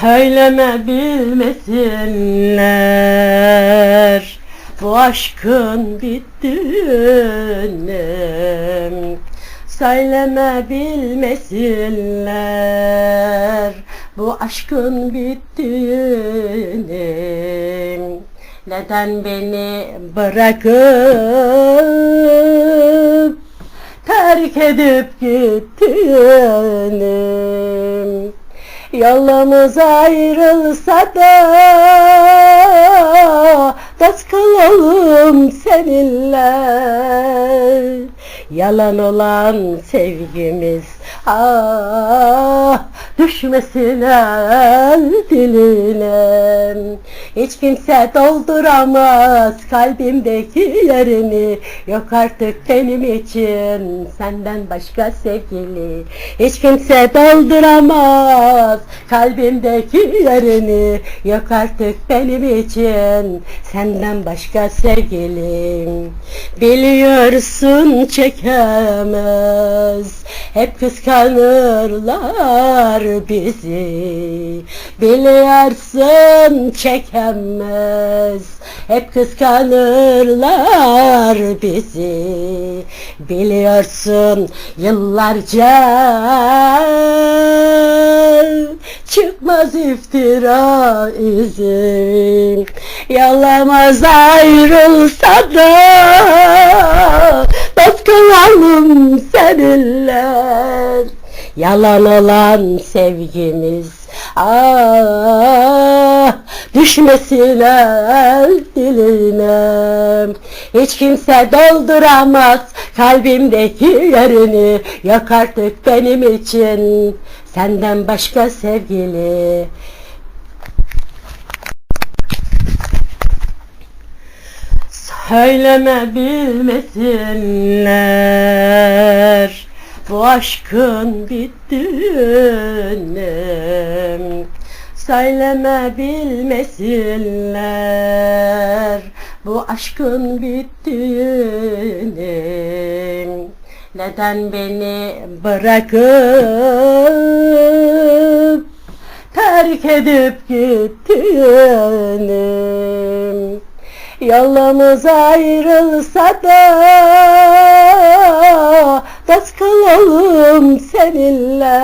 Söyleme bilmesinler bu aşkın bittiğini Söyleme bilmesinler bu aşkın bittiğini Neden beni bırakıp terk edip gittiğini Yolumuz ayrılsa da dost kalalım seninle. Yalan olan sevgimiz ah düşmesin el diline. Hiç kimse dolduramaz kalbimdeki yerini Yok artık benim için senden başka sevgili. Hiç kimse dolduramaz kalbimdeki yerini Yok artık benim için senden başka sevgilim. Biliyorsun çekemez hep kıskanırlar bizi. Biliyorsun çekemez. Hep kıskanırlar bizi. Biliyorsun yıllarca Çıkmaz iftira izi. Yalamaz ayrılsa da Dost kalalım seninle Yalan olan sevgimiz. Ah düşmesin el diline. Hiç kimse dolduramaz kalbimdeki yerini Yok artık benim için senden başka sevgili. Söyleme bilmesinler bu aşkın bittiğini Söyleme bilmesinler. Bu aşkın bittiğini Neden beni bırakıp terk edip gittiğini Yolumuz ayrılsa da dost kalalım seninle.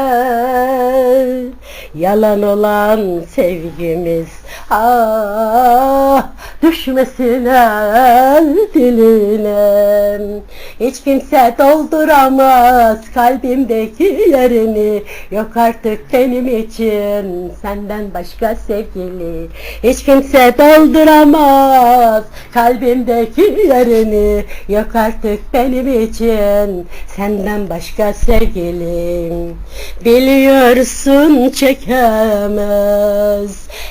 Yalan olan sevgimiz ah düşmesin el diline Hiç kimse dolduramaz kalbimdeki yerini. Yok artık benim için senden başka sevgili. Hiç kimse dolduramaz kalbimdeki yerini. Yok artık benim için senden başka sevgilim. Biliyorsun çekemez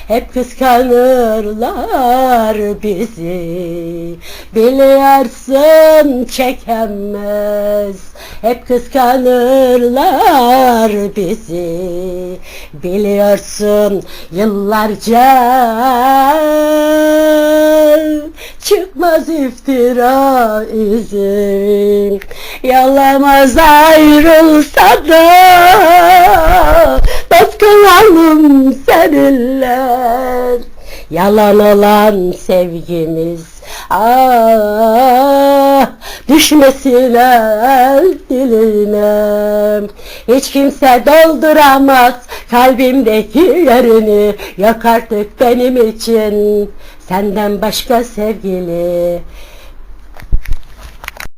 hep kıskanırlar bizi. Biliyorsun çekemez. Hep kıskanırlar bizi. Biliyorsun yıllarca Çıkmaz iftira izi. Yalamaz ayrılsa da Dost kalalım seninle Yalan olan sevgimiz. Ah düşmesin el diline. Hiç kimse dolduramaz kalbimdeki yerini. Yok artık benim için. Senden başka sevgili